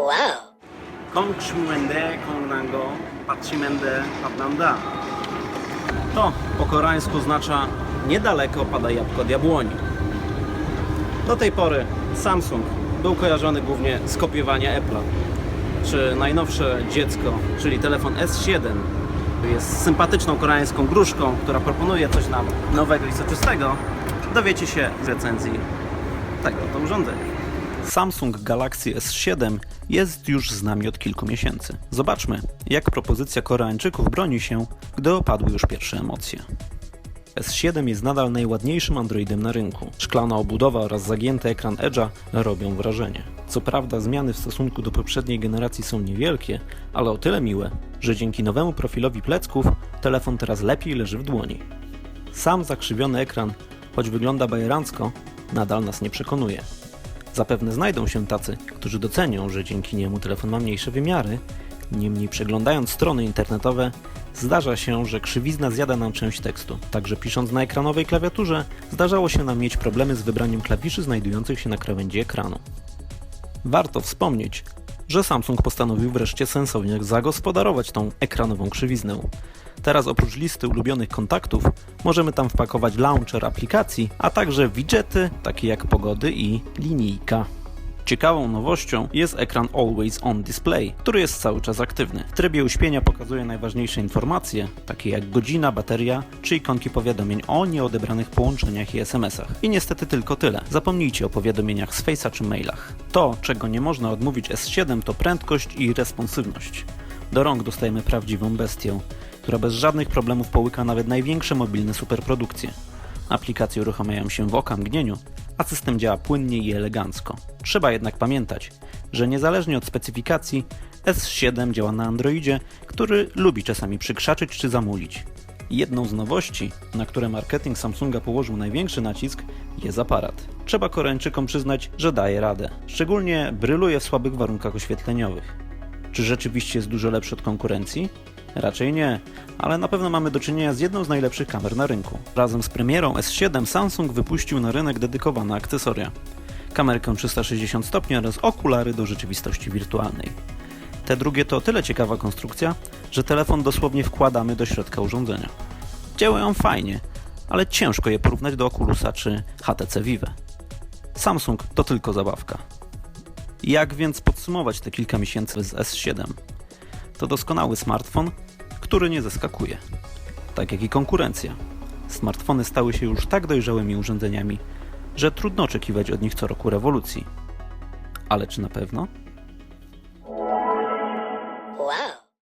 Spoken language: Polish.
Wow. Kong Shmende Kongnango Patchimende Patnanda. To po koreańsku oznacza niedaleko pada jabłko od jabłoni. Do tej pory Samsung był kojarzony głównie z kopiowania Apple'a. Czy najnowsze dziecko, czyli telefon S7 jest sympatyczną koreańską gruszką, która proponuje coś nam nowego i soczystego, dowiecie się z recenzji tego oto urządzenia. Samsung Galaxy S7 jest już z nami od kilku miesięcy. Zobaczmy, jak propozycja Koreańczyków broni się, gdy opadły już pierwsze emocje. S7 jest nadal najładniejszym Androidem na rynku. Szklana obudowa oraz zagięty ekran Edge'a robią wrażenie. Co prawda zmiany w stosunku do poprzedniej generacji są niewielkie, ale o tyle miłe, że dzięki nowemu profilowi plecków telefon teraz lepiej leży w dłoni. Sam zakrzywiony ekran, choć wygląda bajerancko, nadal nas nie przekonuje. Zapewne znajdą się tacy, którzy docenią, że dzięki niemu telefon ma mniejsze wymiary, niemniej przeglądając strony internetowe, zdarza się, że krzywizna zjada nam część tekstu. Także pisząc na ekranowej klawiaturze, zdarzało się nam mieć problemy z wybraniem klawiszy znajdujących się na krawędzi ekranu. Warto wspomnieć, że Samsung postanowił wreszcie sensownie zagospodarować tą ekranową krzywiznę. Teraz oprócz listy ulubionych kontaktów możemy tam wpakować launcher aplikacji, a także widgety takie jak pogody i linijka. Ciekawą nowością jest ekran Always On Display, który jest cały czas aktywny. W trybie uśpienia pokazuje najważniejsze informacje, takie jak godzina, bateria czy ikonki powiadomień o nieodebranych połączeniach i SMS-ach. I niestety tylko tyle. Zapomnijcie o powiadomieniach z Face'a czy mailach. To, czego nie można odmówić S7 to prędkość i responsywność. Do rąk dostajemy prawdziwą bestię, która bez żadnych problemów połyka nawet największe mobilne superprodukcje. Aplikacje uruchamiają się w okamgnieniu, a system działa płynnie i elegancko. Trzeba jednak pamiętać, że niezależnie od specyfikacji, S7 działa na Androidzie, który lubi czasami przykrzaczyć czy zamulić. Jedną z nowości, na które marketing Samsunga położył największy nacisk, jest aparat. Trzeba Koreańczykom przyznać, że daje radę. Szczególnie bryluje w słabych warunkach oświetleniowych. Czy rzeczywiście jest dużo lepszy od konkurencji? Raczej nie, ale na pewno mamy do czynienia z jedną z najlepszych kamer na rynku. Razem z premierą S7 Samsung wypuścił na rynek dedykowane akcesoria. Kamerkę 360 stopni oraz okulary do rzeczywistości wirtualnej. Te drugie to tyle ciekawa konstrukcja, że telefon dosłownie wkładamy do środka urządzenia. Działają fajnie, ale ciężko je porównać do Oculusa czy HTC Vive. Samsung to tylko zabawka. Jak więc podsumować te kilka miesięcy z S7? To doskonały smartfon, który nie zaskakuje. Tak jak i konkurencja. Smartfony stały się już tak dojrzałymi urządzeniami, że trudno oczekiwać od nich co roku rewolucji. Ale czy na pewno?